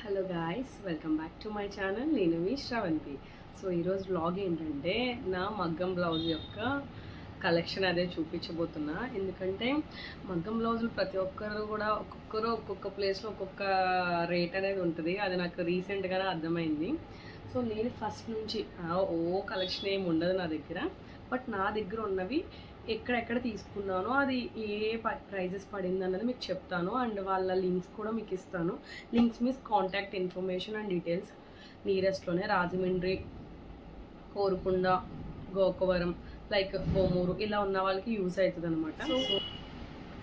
Hello guys welcome back to my channel నేను మీ Sravanthi. So ఈరోజు వ్లాగ్ ఏంటంటే నా మగ్గం బ్లౌజ్ యొక్క కలెక్షన్ అదే చూపించబోతున్నా. ఎందుకంటే మగ్గం బ్లౌజులు ప్రతి ఒక్కరు కూడా ఒక్కొక్కరు ఒక్కొక్క ప్లేస్లో ఒక్కొక్క రేట్ అనేది ఉంటుంది. అది నాకు రీసెంట్గానే అర్థమైంది. సో నేను ఫస్ట్ నుంచి ఓ కలెక్షన్ ఏమి ఉండదు నా దగ్గర. బట్ నా దగ్గర ఉన్నవి ఎక్కడెక్కడ తీసుకున్నానో అది ఏ ప్రైజెస్ పడింది అన్నది మీకు చెప్తాను. అండ్ వాళ్ళ లింక్స్ కూడా మీకు ఇస్తాను. Links means contact information and details నియరెస్ట్లోనే Rajahmundry Korukonda Gokavaram like Bommuru ఇలా ఉన్న వాళ్ళకి యూస్ అవుతుంది అనమాట సో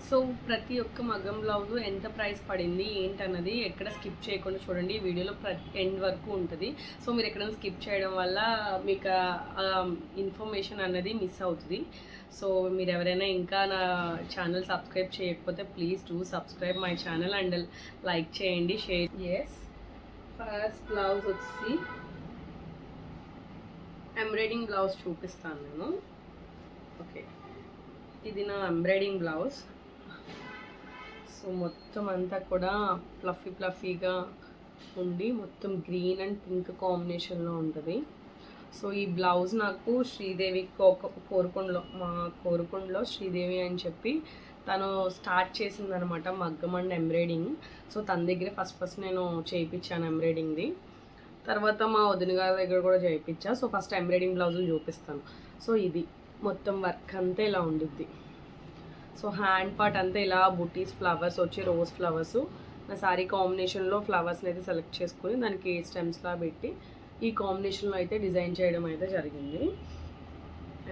సో ప్రతి ఒక్క మగ్గం బ్లౌజ్ ఎంత ప్రైస్ పడింది ఏంటన్నది ఎక్కడ స్కిప్ చేయకుండా చూడండి. ఈ వీడియోలో ప్రతి ఎండ్ వరకు ఉంటుంది. సో మీరు ఎక్కడైనా స్కిప్ చేయడం వల్ల మీకు ఇన్ఫర్మేషన్ అన్నది మిస్ అవుతుంది. సో మీరు ఎవరైనా ఇంకా నా ఛానల్ సబ్స్క్రైబ్ చేయకపోతే please do subscribe my channel and like చేయండి షేర్. ఎస్ ఫస్ట్ బ్లౌజ్ వచ్చి ఎంబ్రాయిడింగ్ బ్లౌజ్ చూపిస్తాను నేను. ఓకే ఇది నా ఎంబ్రాయిడింగ్ బ్లౌజ్ సో మొత్తం అంతా కూడా ఫ్లఫీ ఫ్లఫీగా ఉండి మొత్తం గ్రీన్ అండ్ పింక్ కాంబినేషన్లో ఉంటుంది. సో ఈ బ్లౌజ్ నాకు శ్రీదేవి కోక కోరుకుండలో మా కోరుకుండలో శ్రీదేవి అని చెప్పి తను స్టార్ట్ చేసిందనమాట మగ్గం అండ్ ఎంబ్రాయిడింగ్ సో తన దగ్గరే ఫస్ట్ ఫస్ట్ నేను చేయించాను ఎంబ్రాయిడింగ్ది తర్వాత మా వదిన గారి దగ్గర కూడా చేయించా సో ఫస్ట్ ఎంబ్రాయిడింగ్ బ్లౌజులు చూపిస్తాను. సో ఇది మొత్తం వర్క్ అంతా ఇలా ఉండిద్ది. సో హ్యాండ్ పార్ట్ అంతా ఇలా బుటీస్ ఫ్లవర్స్ వచ్చి రోజ్ ఫ్లవర్స్. నా సారీ కాంబినేషన్లో ఫ్లవర్స్ని అయితే సెలెక్ట్ చేసుకుని దానికి స్టెమ్స్లా పెట్టి ఈ కాంబినేషన్లో అయితే డిజైన్ చేయడం అయితే జరిగింది.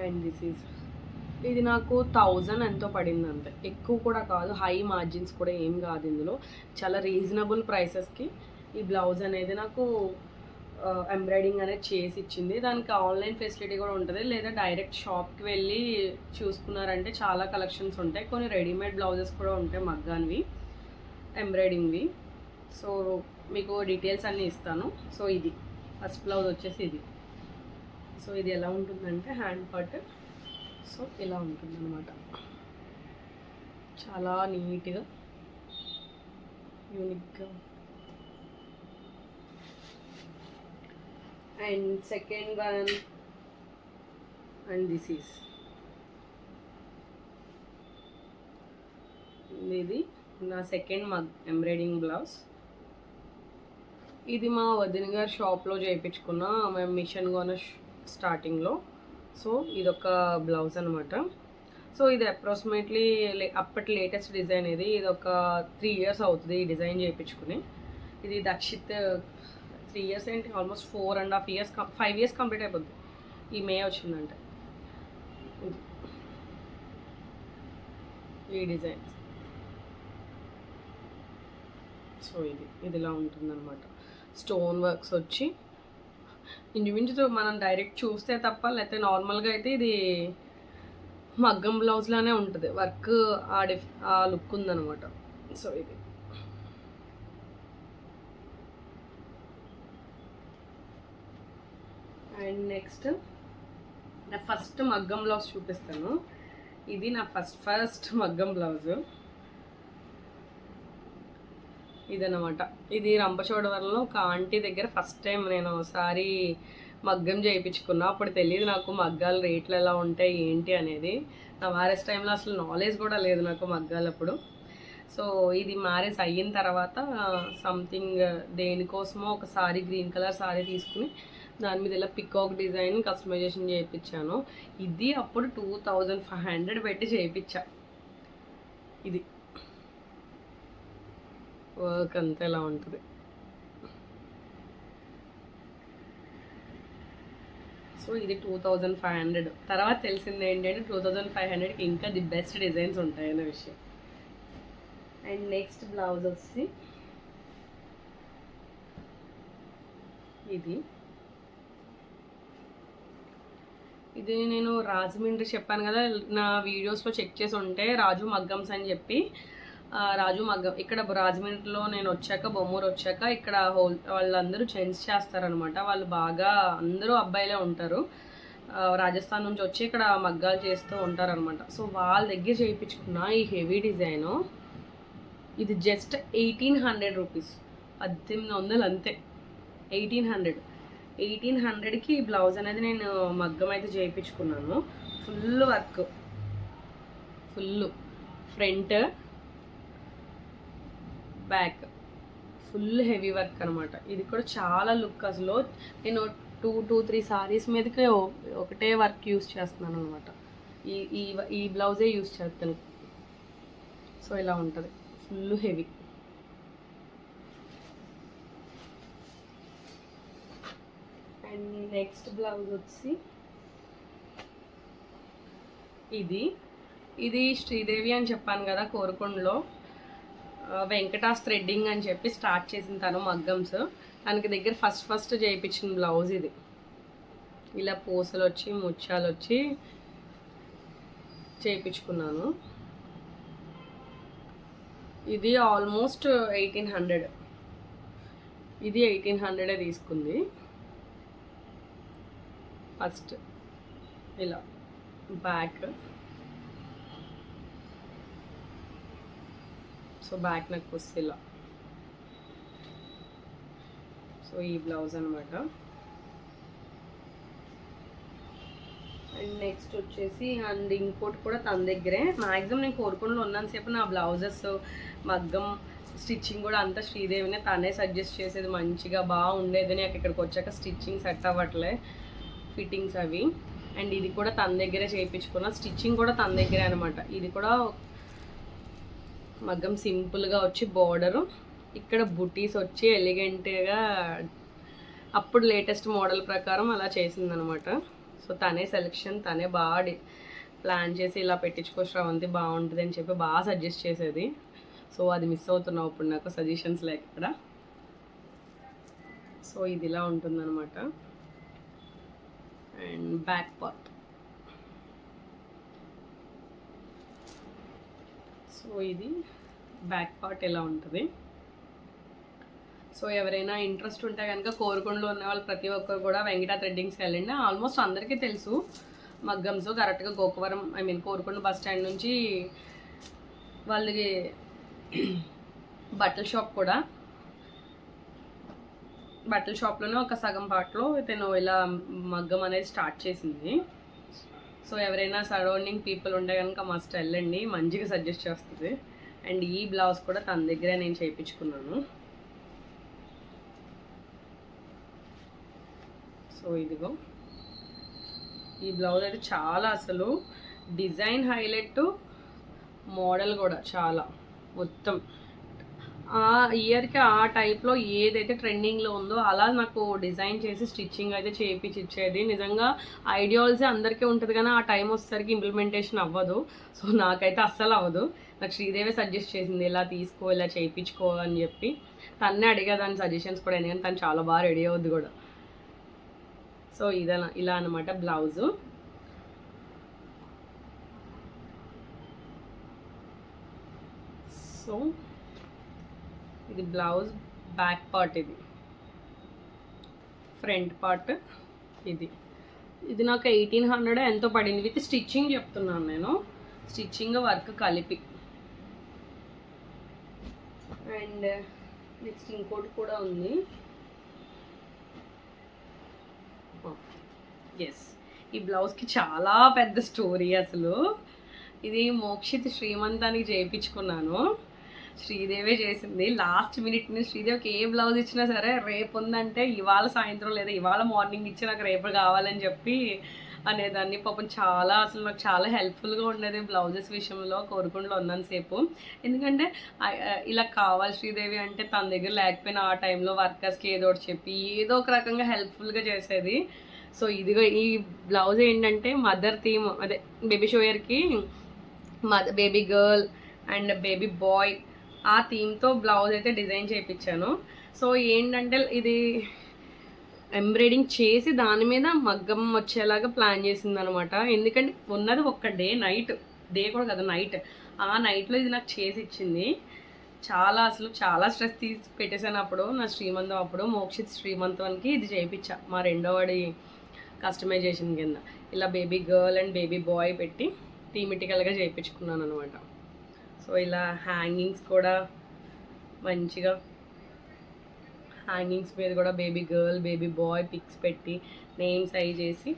అండ్ దిస్ ఈజ్ ఇది నాకు థౌజండ్ ఎంతో పడింది అంతే. ఎక్కువ కూడా కాదు హై మార్జిన్స్ కూడా ఏం కాదు ఇందులో. చాలా రీజనబుల్ ప్రైసెస్కి ఈ బ్లౌజ్ అనేది నాకు ఎంబ్రాయిడింగ్ అనేది చేసి ఇచ్చింది దానికి ఆన్లైన్ ఫెసిలిటీ కూడా ఉంటుంది. లేదా డైరెక్ట్ షాప్కి వెళ్ళి చూసుకున్నారంటే చాలా కలెక్షన్స్ ఉంటాయి. కొన్ని రెడీమేడ్ బ్లౌజెస్ కూడా ఉంటాయి మగ్గాన్వి ఎంబ్రాయిడింగ్వి సో మీకు డీటెయిల్స్ అన్నీ ఇస్తాను. సో ఇది. ఫస్ట్ బ్లౌజ్ వచ్చేసి ఇది. సో ఇది ఎలా ఉంటుందంటే హ్యాండ్ పార్ట్ సో ఇలా ఉంటుంది అనమాట చాలా నీట్గా యూనిక్గా and second one and this is ఇది నా సెకండ్ మగ్ ఎంబ్రాయిడింగ్ బ్లౌజ్ ఇది మా వదిన గారి షాప్లో చేయించుకున్న మేము మిషన్ కొన్న స్టార్టింగ్లో సో ఇదొక బ్లౌజ్ అనమాట సో ఇది అప్రాక్సిమేట్లీ అప్పటి లేటెస్ట్ డిజైన్ ఇది. ఇది ఒక త్రీ ఇయర్స్ అవుతుంది ఈ డిజైన్ చేయించుకుని. ఇది దక్షిత్ త్రీ ఇయర్స్ ఏంటి? Almost four and half years five years complete అయిపోద్ది. ఈ మే వచ్చిందంటే. ఈ డిజైన్. సో ఇది. ఇదిలా ఉంటుందన్నమాట. స్టోన్ వర్క్స్ వచ్చి ఇంచుమించు మనం డైరెక్ట్ చూస్తే తప్ప లేకపోతే నార్మల్గా అయితే ఇది మగ్గం బ్లౌజ్లానే ఉంటుంది. వర్క్ ఆ డిఫ్ ఆ లుక్ ఉందన్నమాట. సో ఇది. అండ్ నెక్స్ట్ నా ఫస్ట్ మగ్గం బ్లౌజ్ చూపిస్తాను. ఇది నా ఫస్ట్ ఫస్ట్ మగ్గం బ్లౌజ్. ఇదన్నమాట. ఇది రంపచోడవరంలో ఒక ఆంటీ దగ్గర ఫస్ట్ టైం నేను ఒకసారి మగ్గం చేయించుకున్నా. అప్పుడు తెలియదు నాకు మగ్గాలు రేట్లు ఎలా ఉంటాయి ఏంటి అనేది. నా మ్యారేజ్ టైంలో అసలు నాలెడ్జ్ కూడా లేదు నాకు మగ్గాలు అప్పుడు. సో ఇది మ్యారేజ్ అయిన తర్వాత సంథింగ్ దేనికోసమో ఒక సారీ గ్రీన్ కలర్ సారీ తీసుకుని దాని మీద ఇలా పికాక్ డిజైన్ కస్టమైజేషన్ చేయించాను. ఇది అప్పుడు టూ థౌజండ్ ఫైవ్ హండ్రెడ్ పెట్టి చేయించా. ఇది. వర్క్ అంతా ఇలా ఉంటుంది. సో ఇది టూ థౌజండ్ ఫైవ్ హండ్రెడ్ తర్వాత తెలిసింది ఏంటంటే టూ థౌజండ్ ఫైవ్ హండ్రెడ్కి ఇంకా ది బెస్ట్ డిజైన్స్ ఉంటాయనే విషయం. అండ్ నెక్స్ట్ బ్లౌజ్ వచ్చి ఇది. ఇది నేను రాజమండ్రి చెప్పాను కదా నా వీడియోస్లో చెక్ చేసి ఉంటే రాజు మగ్గమ్స్ అని చెప్పి. రాజు మగ్గం ఇక్కడ రాజమండ్రిలో నేను వచ్చాక బొమ్మూరు వచ్చాక ఇక్కడ హోల్ వాళ్ళందరూ జెంట్స్ చేస్తారనమాట వాళ్ళు బాగా అందరూ అబ్బాయిలే ఉంటారు. రాజస్థాన్ నుంచి వచ్చి ఇక్కడ మగ్గాలు చేస్తూ ఉంటారనమాట సో వాళ్ళ దగ్గర చేయించుకున్న ఈ హెవీ డిజైను ఇది జస్ట్ ఎయిటీన్ హండ్రెడ్ రూపీస్ పద్దెనిమిది వందలు అంతే. ఎయిటీన్ హండ్రెడ్ ఎయిటీన్ హండ్రెడ్కి ఈ బ్లౌజ్ అనేది నేను మగ్గం అయితే చేయించుకున్నాను. Full work. Full. Front back. Full heavy work అనమాట ఇది కూడా చాలా లుక్ అసలు. నేను టూ టూ త్రీ సారీస్ మీదకే ఒకటే వర్క్ యూస్ చేస్తున్నాను అనమాట ఈ ఈ ఈ బ్లౌజే యూస్ చేస్తాను. సో ఇలా ఉంటుంది. Full heavy. And next blouse వచ్చి ఇది. ఇది శ్రీదేవి అని చెప్పాను కదా కోరుకొండలో. వెంకటాస్ థ్రెడ్డింగ్ అని చెప్పి స్టార్ట్ చేసిన తను మగ్గమ్స్. తనకి దగ్గర ఫస్ట్ ఫస్ట్ చేయించిన బ్లౌజ్ ఇది. ఇలా పూసలు వచ్చి ముత్యాలు వచ్చి చేయించుకున్నాను. ఇది ఆల్మోస్ట్ ఎయిటీన్ హండ్రెడ్. ఇది ఎయిటీన్ హండ్రెడే తీసుకుంది. ఫస్ట్. ఇలా. బ్యాక్ సో బ్యాక్ నెక్ వస్తే ఇలా. సో ఈ బ్లౌజ్ అనమాట అండ్ నెక్స్ట్ వచ్చేసి అండ్ ఇంకోటి కూడా తన దగ్గరే. మ్యాక్సిమం నేను కోరుకుండా ఉన్నంతసేపు నా బ్లౌజెస్ మగ్గం స్టిచ్చింగ్ కూడా అంతా శ్రీదేవినే తనే సజెస్ట్ చేసేది మంచిగా బాగుండేదని అక్కడికి నాకు ఇక్కడికి వచ్చాక స్టిచ్చింగ్ సెట్ అవ్వట్లే. ఫిట్టింగ్స్ అవి. అండ్ ఇది కూడా తన దగ్గరే చేయించుకున్నా. స్టిచ్చింగ్ కూడా తన దగ్గరే అనమాట ఇది కూడా మగ్గం సింపుల్గా వచ్చి బార్డరు. ఇక్కడ బుటీస్ వచ్చి ఎలిగెంట్గా అప్పుడు లేటెస్ట్ మోడల్ ప్రకారం అలా చేసిందనమాట సో తనే సెలెక్షన్ తనే బాగా ప్లాన్ చేసి ఇలా పెట్టించుకో శ్రవంతి బాగుంటుంది అని చెప్పి బాగా సజెస్ట్ చేసేది. సో అది మిస్ అవుతున్నావు ఇప్పుడు నాకు సజెషన్స్ లేక ఇక్కడ. సో ఇది ఇలా ఉంటుందన్నమాట. అండ్ బ్యాక్ పార్ట్ సో ఇది బ్యాక్ పార్ట్ ఎలా ఉంటుంది? సో ఎవరైనా ఇంట్రెస్ట్ ఉంటే కనుక కోరుకొండలో ఉన్న వాళ్ళు ప్రతి ఒక్కరు కూడా వెంకట థ్రెడ్డింగ్స్కి వెళ్ళండి. ఆల్మోస్ట్ అందరికీ తెలుసు. మగ్గమ్స్ కరెక్ట్గా Gokavaram I mean Korukonda bus stand నుంచి వాళ్ళకి బట్టల షాప్ కూడా. బట్టల షాప్లోనే ఒక సగం పాటలో తను ఇలా మగ్గం అనేది స్టార్ట్ చేసింది. సో ఎవరైనా సరౌండింగ్ పీపుల్ ఉంటే కనుక మస్ట్ వెళ్ళండి మంచిగా సజెస్ట్ చేస్తుంది. అండ్ ఈ బ్లౌజ్ కూడా తన దగ్గరే నేను చేయించుకున్నాను. సో ఇదిగో ఈ బ్లౌజ్ అయితే చాలా అసలు డిజైన్ హైలైట్ మోడల్ కూడా చాలా మొత్తం. ఆ ఇయర్కి ఆ టైప్లో ఏదైతే ట్రెండింగ్లో ఉందో అలా నాకు డిజైన్ చేసి స్టిచ్చింగ్ అయితే చేయించి ఇచ్చేది. నిజంగా ఐడియాలజీ అందరికీ ఉంటుంది కానీ ఆ టైం వచ్చేసరికి ఇంప్లిమెంటేషన్ అవ్వదు. సో నాకైతే అస్సలు అవ్వదు. నాకు శ్రీదేవి సజెస్ట్ చేసింది ఇలా తీసుకో ఇలా చేయించుకో అని చెప్పి. తన్నే అడిగా దాని సజెషన్స్ కూడా ఎందుకంటే తను చాలా బాగా రెడీ అవుద్ది కూడా. సో ఇదా ఇలా అనమాట బ్లౌజు సో ఇది బ్లౌజ్ బ్యాక్ పార్ట్ ఇది. ఫ్రంట్ పార్ట్ ఇది. ఇది నాకు ఎయిటీన్ హండ్రెడ్ ఎంతో పడింది. విత్ స్టిచ్చింగ్ చెప్తున్నాను నేను. స్టిచ్చింగ్ వర్క్ కలిపి. అండ్ నెక్స్ట్ ఇంకోటి కూడా ఉంది. ఎస్ ఈ బ్లౌజ్కి చాలా పెద్ద స్టోరీ అసలు. ఇది మోక్షిత్ శ్రీమంతానికి చేయించుకున్నాను. శ్రీదేవే చేసింది. లాస్ట్ మినిట్ నుంచి శ్రీదేవికి ఏ బ్లౌజ్ ఇచ్చినా సరే రేపు ఉందంటే ఇవాళ సాయంత్రం లేదా ఇవాళ మార్నింగ్ ఇచ్చి నాకు రేపు కావాలని చెప్పి అనేదాన్ని. పాపం చాలా అసలు నాకు చాలా హెల్ప్ఫుల్గా ఉండేది బ్లౌజెస్ విషయంలో కోరుకుండా సేపు. ఎందుకంటే ఇలా కావాలి శ్రీదేవి అంటే తన దగ్గర లేకపోయినా ఆ టైంలో వర్కర్స్కి ఏదో ఒకటి చెప్పి ఏదో ఒక రకంగా హెల్ప్ఫుల్గా చేసేది. సో ఇదిగో ఈ బ్లౌజ్ ఏంటంటే మదర్ థీమ్ అదే baby షోయర్కి mother baby girl and baby boy ఆ థీమ్తో బ్లౌజ్ అయితే డిజైన్ చేయించాను సో ఏంటంటే ఇది ఎంబ్రాయిడింగ్ చేసి దాని మీద మగ్గం వచ్చేలాగా ప్లాన్ చేసింది అనమాట ఎందుకంటే ఉన్నది ఒక్క డే నైట్ డే కూడా కదా నైట్ ఆ నైట్లో ఇది నాకు చేసి ఇచ్చింది. చాలా అసలు చాలా స్ట్రెస్ తీసి పెట్టేశాను అప్పుడు నా శ్రీమంతం అప్పుడు మోక్షిత్ శ్రీమంతానికి ఇది చేయించా మా రెండోవాడి కస్టమైజేషన్ కింద. ఇలా baby girl and baby boy పెట్టి థీమిటికల్గా చేయించుకున్నాను అనమాట సో ఇలా హ్యాంగింగ్స్ కూడా మంచిగా హ్యాంగింగ్స్ మీద కూడా baby girl baby boy pics పెట్టి నేమ్స్ అవి చేసి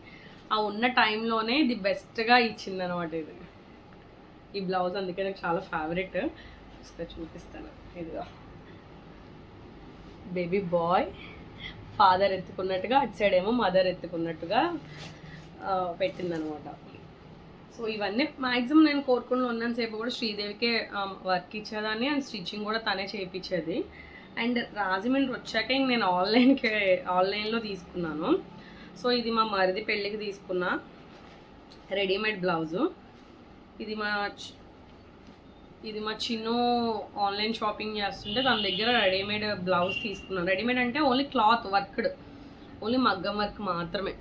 ఆ ఉన్న టైంలోనే ఇది బెస్ట్గా ఇచ్చింది అనమాట ఇది. ఈ బ్లౌజ్ అందుకే నాకు చాలా ఫేవరెట్ చూపిస్తాను. ఇదిగా. బేబీ బాయ్ ఫాదర్ ఎత్తుకున్నట్టుగా అటు సైడ్ ఏమో మదర్ ఎత్తుకున్నట్టుగా పెట్టిందనమాట సో ఇవన్నీ మ్యాక్సిమం నేను కోరుకుని ఉన్నంతసేపు కూడా శ్రీదేవికే um, వర్క్ ఇచ్చేదాన్ని అండ్ స్టిచ్చింగ్ కూడా తనే చేయించేది అండ్ రాజమండ్రి వచ్చాక ఇంక నేను ఆన్లైన్కి ఆన్లైన్లో తీసుకున్నాను. సో ఇది మా మరిది పెళ్ళికి తీసుకున్న రెడీమేడ్ బ్లౌజు ఇది మా ఇది మా చిన్న ఆన్లైన్ షాపింగ్ చేస్తుంటే తన దగ్గర రెడీమేడ్ బ్లౌజ్ తీసుకున్నాను. రెడీమేడ్ అంటే ఓన్లీ క్లాత్ వర్క్డ్ ఓన్లీ మగ్గం వర్క్ మాత్రమే.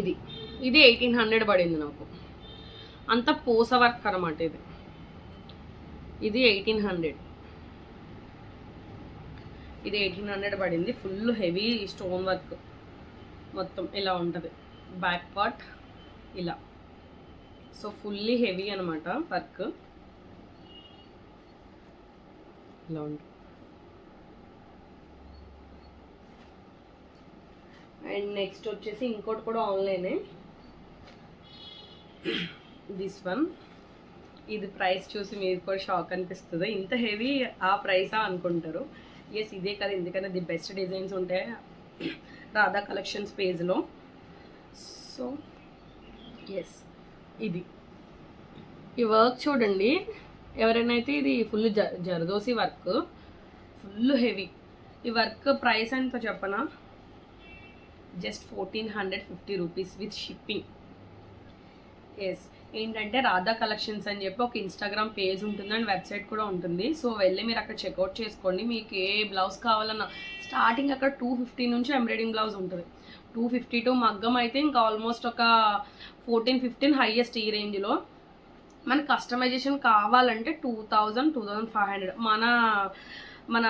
ఇది. ఇది ఎయిటీన్ హండ్రెడ్ పడింది నాకు. అంత పూస వర్క్ అనమాట ఇది. ఇది ఎయిటీన్ హండ్రెడ్. ఇది ఎయిటీన్ హండ్రెడ్ పడింది. ఫుల్ హెవీ స్టోన్ వర్క్ మొత్తం ఇలా ఉంటుంది. బ్యాక్ పార్ట్ ఇలా. సో ఫుల్లీ హెవీ అనమాట వర్క్. ఇలా ఉంటుంది అండ్ నెక్స్ట్ వచ్చేసి ఇంకోటి కూడా ఆన్లైనే. This one. ఇది ప్రైస్ చూసి మీరు కూడా షాక్ అనిపిస్తుంది. ఇంత హెవీ ఆ ప్రైసా అనుకుంటారు. ఎస్ ఇదే కదా. ఎందుకంటే ది బెస్ట్ డిజైన్స్ ఉంటాయి. రాధా కలెక్షన్స్ పేజ్లో. సో ఎస్ ఇది. ఈ వర్క్ చూడండి. ఎవరైనా అయితే ఇది ఫుల్ జ జరదోసి వర్క్ ఫుల్ హెవీ. ఈ వర్క్ ప్రైస్ ఎంత చెప్పనా? Just fourteen hundred fifty rupees with shipping. Yes ఏంటంటే రాధా కలెక్షన్స్ అని చెప్పి ఒక ఇన్స్టాగ్రామ్ పేజ్ ఉంటుంది అండ్ వెబ్సైట్ కూడా ఉంటుంది. సో వెళ్ళి మీరు అక్కడ చెక్అవుట్ చేసుకోండి. మీకు ఏ బ్లౌజ్ కావాలన్నా స్టార్టింగ్ అక్కడ టూ ఫిఫ్టీ నుంచి ఎంబ్రాయిడింగ్ బ్లౌజ్ ఉంటుంది. టూ ఫిఫ్టీ టు మగ్గం అయితే ఇంకా ఆల్మోస్ట్ ఒక ఫోర్టీన్ ఫిఫ్టీన్ హైయెస్ట్ ఈ రేంజ్లో మన కస్టమైజేషన్ కావాలంటే two thousand two thousand five hundred మన మన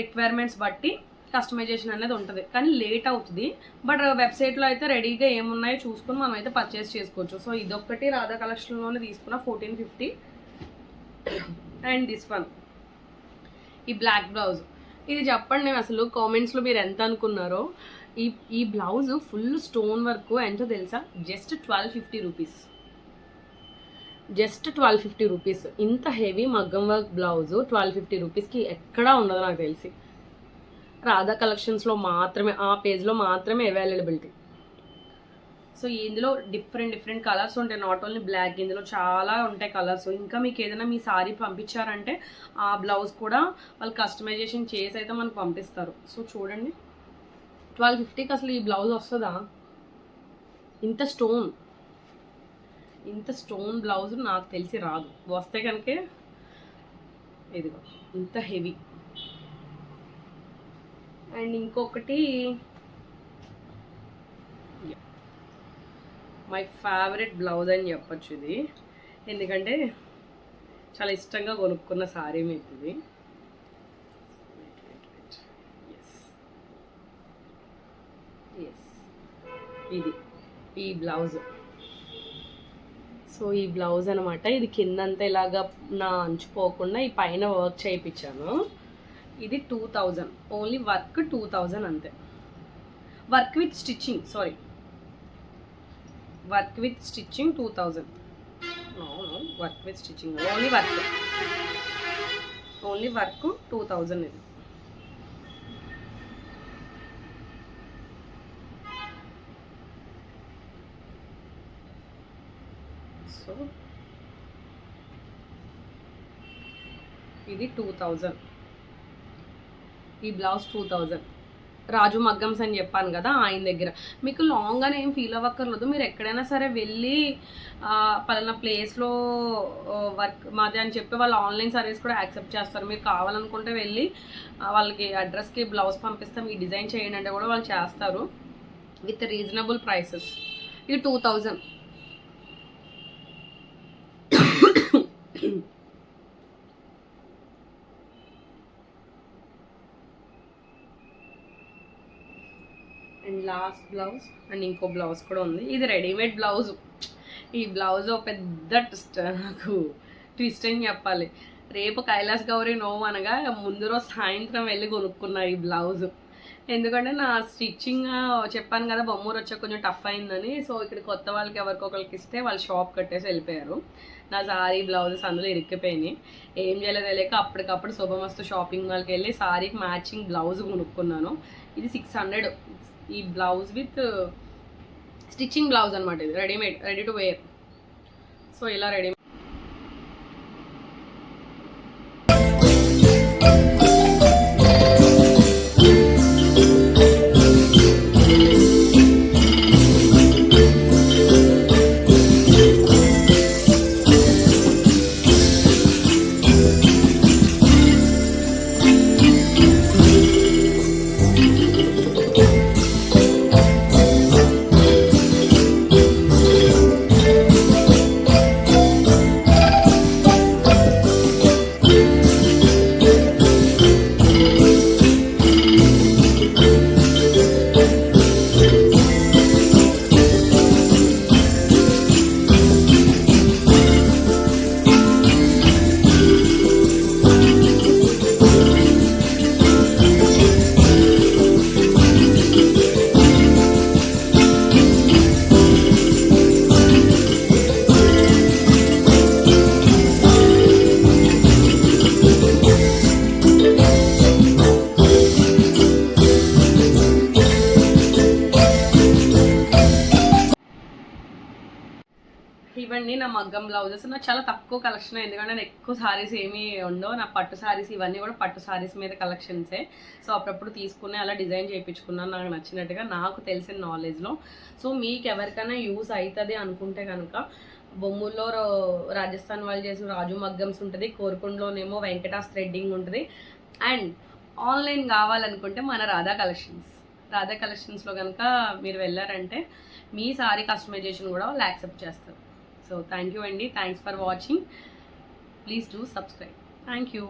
రిక్వైర్మెంట్స్ బట్టి కస్టమైజేషన్ అనేది ఉంటుంది. కానీ లేట్ అవుతుంది. బట్ వెబ్సైట్లో uh, అయితే రెడీగా ఏమున్నాయో చూసుకొని మనం అయితే పర్చేస్ చేసుకోవచ్చు. సో ఇదొక్కటి రాధా కలెక్షన్లోనే తీసుకున్న fourteen fifty and this one ఈ బ్లాక్ బ్లౌజ్ ఇది చెప్పండి నేను అసలు కామెంట్స్లో మీరు ఎంత అనుకున్నారో. ఈ ఈ బ్లౌజ్ ఫుల్ స్టోన్ వర్క్ ఎంతో తెలుసా? Just twelve fifty rupees just twelve fifty rupees ఇంత హెవీ మగ్గం వర్క్ బ్లౌజ్ ట్వెల్వ్ ఫిఫ్టీ రూపీస్కి ఎక్కడా ఉండదు నాకు తెలిసి. రాధా కలెక్షన్స్లో మాత్రమే ఆ పేజ్లో మాత్రమే అవైలబిలిటీ సో ఇందులో డిఫరెంట్ డిఫరెంట్ కలర్స్ ఉంటాయి. నాట్ ఓన్లీ బ్లాక్ ఇందులో చాలా ఉంటాయి కలర్స్ ఇంకా మీకు ఏదైనా మీ సారీ పంపించారంటే ఆ బ్లౌజ్ కూడా వాళ్ళు కస్టమైజేషన్ చేసి అయితే మనకు పంపిస్తారు. సో చూడండి. ట్వెల్వ్ ఫిఫ్టీకి అసలు ఈ బ్లౌజ్ వస్తుందా? ఇంత స్టోన్ ఇంత స్టోన్ బ్లౌజ్ నాకు తెలిసి రాదు. వస్తే కనుక ఇదిగో ఇంత హెవీ అండ్ ఇంకొకటి మై ఫేవరెట్ బ్లౌజ్ అని చెప్పొచ్చు ఇది. ఎందుకంటే చాలా ఇష్టంగా కొనుక్కున్న సారీ మీకు ఇది. ఎస్ ఇది. ఈ బ్లౌజ్. సో ఈ బ్లౌజ్ అనమాట ఇది కిందంతా ఇలాగా నా అంచుపోకుండా ఈ పైన వర్క్ చేయించాను ఇది two thousand. Only work two thousand అంతే. Work with stitching sorry. Work with stitching two thousand. Work with stitching only work. Only work two thousand ఇది. సో ఇది టూ థౌజండ్. ఈ blouse two thousand. Raju Maggams అని చెప్పాను కదా ఆయన దగ్గర. మీకు లాంగ్ అని ఏం ఫీల్ అవ్వక్కర్లేదు. మీరు ఎక్కడైనా సరే వెళ్ళి పలానా ప్లేస్లో వర్క్ మాది అని చెప్పి వాళ్ళు ఆన్లైన్ సర్వీస్ కూడా యాక్సెప్ట్ చేస్తారు. మీరు కావాలనుకుంటే వెళ్ళి వాళ్ళకి అడ్రస్కి బ్లౌజ్ పంపిస్తాం. ఈ డిజైన్ చేయండి అంటే కూడా వాళ్ళు చేస్తారు. విత్ రీజనబుల్ ప్రైసెస్ ఇది two thousand and last blouse and ఇంకో బ్లౌజ్ కూడా ఉంది. ఇది రెడీమేడ్ బ్లౌజ్. ఈ బ్లౌజ్ ఒక పెద్ద ట్విస్ట్ నాకు. ట్విస్ట్ అని చెప్పాలి. రేపు కైలాస్ గౌరీ నోము అనగా ముందు రోజు సాయంత్రం వెళ్ళి కొనుక్కున్నా ఈ బ్లౌజ్. ఎందుకంటే నా స్టిచ్చింగ్ చెప్పాను కదా బొమ్మూరు వచ్చే కొంచెం టఫ్ అయిందని. సో ఇక్కడ కొత్త వాళ్ళకి ఎవరికొకరికి ఇస్తే వాళ్ళు షాప్ కట్టేసి వెళ్ళిపోయారు. నా సారీ బ్లౌజెస్ అందులో ఇరిక్కిపోయినాయి ఏం చేయలేదు తెలియక అప్పటికప్పుడు శుభమస్తు షాపింగ్ మాల్కి వెళ్ళి సారీకి మ్యాచింగ్ బ్లౌజ్ కొనుక్కున్నాను. ఇది సిక్స్ హండ్రెడ్ ఈ బ్లౌజ్ విత్ స్టిచ్చింగ్ బ్లౌజ్ అనమాట ఇది readymade ready to wear so ఇలా రెడీ బ్లౌజెస్ నాకు చాలా తక్కువ కలెక్షన్ ఎందుకంటే నేను ఎక్కువ సారీస్ ఏమీ ఉండవు. నా పట్టు సారీస్ ఇవన్నీ కూడా పట్టు సారీస్ మీద కలెక్షన్సే సో అప్పుడప్పుడు తీసుకుని అలా డిజైన్ చేయించుకున్నాను. నాకు నచ్చినట్టుగా నాకు తెలిసిన నాలెడ్జ్లో సో మీకు ఎవరికైనా యూస్ అవుతుంది అనుకుంటే కనుక బొమ్ముల్లో రాజస్థాన్ వాళ్ళు చేసిన రాజు మగ్గమ్స్ ఉంటుంది కోరుకుండలోనేమో వెంకటాస్ థ్రెడ్డింగ్ ఉంటుంది. అండ్ ఆన్లైన్ కావాలనుకుంటే మన రాధా కలెక్షన్స్ రాధా కలెక్షన్స్లో కనుక మీరు వెళ్ళారంటే మీ సారీ కస్టమైజేషన్ కూడా వాళ్ళు యాక్సెప్ట్ చేస్తారు. సో థ్యాంక్ యూ అండి thanks for watching please do subscribe thank you